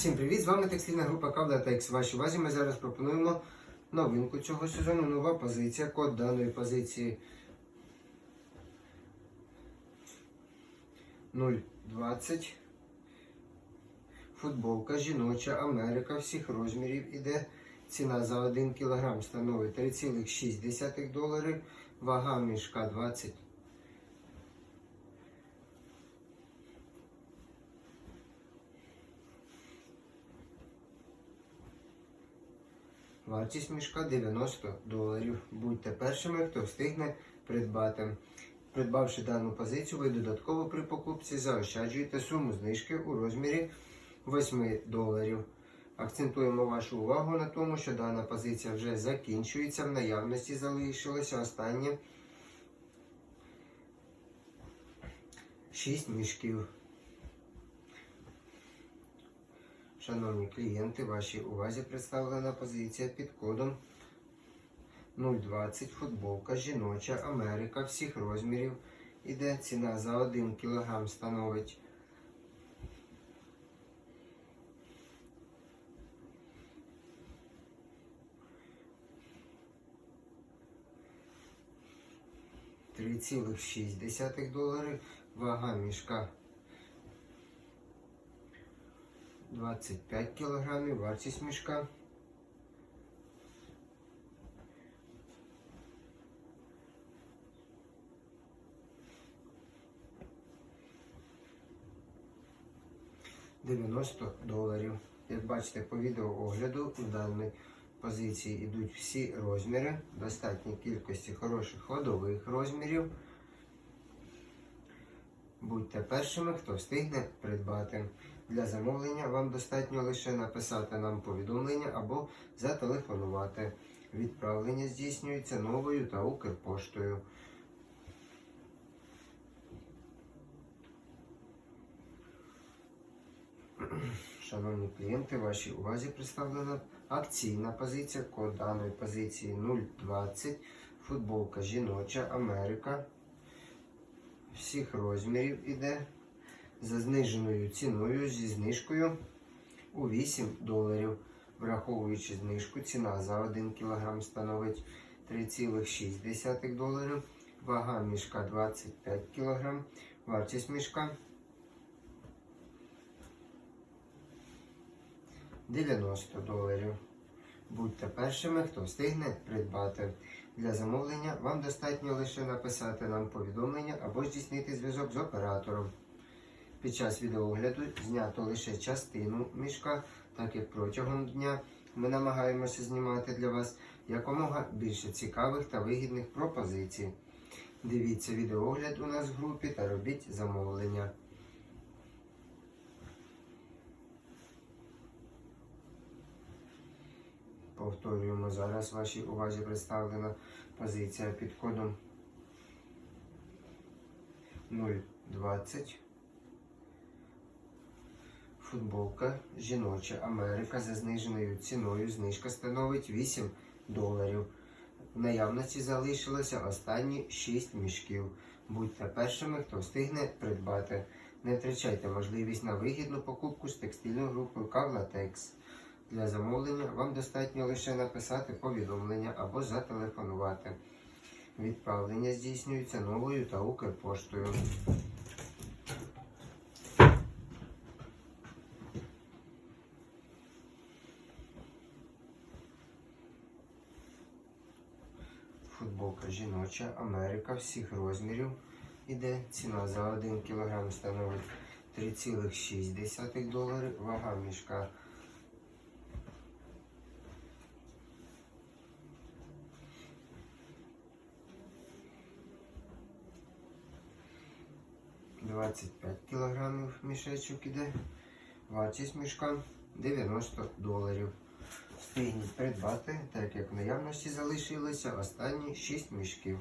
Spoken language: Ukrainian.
Всім привіт! З вами текстильна група Кавла Текс. Вашій увазі ми зараз пропонуємо новинку цього сезону. Нова позиція. Код даної позиції 0,20. Футболка жіноча Америка всіх розмірів іде. Ціна за 1 кг становить 3,6 долари. Вага мішка 20 Вартість мішка 90 доларів. Будьте першими, хто встигне придбати. Придбавши дану позицію, ви додатково при покупці заощаджуєте суму знижки у розмірі 8 доларів. Акцентуємо вашу увагу на тому, що дана позиція вже закінчується. В наявності залишилося останнє 6 мішків. Шановні клієнти, вашій увазі представлена позиція під кодом 020 футболка жіноча Америка всіх розмірів. Іде ціна за 1 кг становить 3,6 доларів. Вага мішка 25 кілограмів, вартість мішка. Дев'яносто доларів. Як бачите, по відеоогляду у даній позиції йдуть всі розміри, достатній кількості хороших ходових розмірів. Будьте першими, хто встигне придбати. Для замовлення вам достатньо лише написати нам повідомлення або зателефонувати. Відправлення здійснюється новою та Укрпоштою. Шановні клієнти, вашій увазі представлена акційна позиція. Код даної позиції 020. Футболка жіноча Америка. Всіх розмірів іде за зниженою ціною зі знижкою у 8 доларів. Враховуючи знижку, ціна за 1 кг становить 3,6 доларів. Вага мішка 25 кг. Вартість мішка 90 доларів. Будьте першими, хто встигне придбати. Для замовлення вам достатньо лише написати нам повідомлення або здійснити зв'язок з оператором. Під час відеогляду знято лише частину мішка, так як протягом дня ми намагаємося знімати для вас якомога більше цікавих та вигідних пропозицій. Дивіться відеогляд у нас в групі та робіть замовлення. Повторюємо зараз вашій увазі представлена позиція під кодом 020. Футболка жіноча Америка за зниженою ціною. Знижка становить 8 доларів. В наявності залишилося останні 6 мішків. Будьте першими, хто встигне придбати. Не втрачайте можливість на вигідну покупку з текстильною групою Кавлатекс. Для замовлення вам достатньо лише написати повідомлення або зателефонувати. Відправлення здійснюється новою та Укрпоштою. Футболка жіноча Америка всіх розмірів іде. Ціна за 1 кг становить 3,6 долари. Вага мішка 25 кілограмів мішечок іде. Вартість мішка 90 доларів. Встигніть придбати, так як в наявності залишилося останні 6 мішків.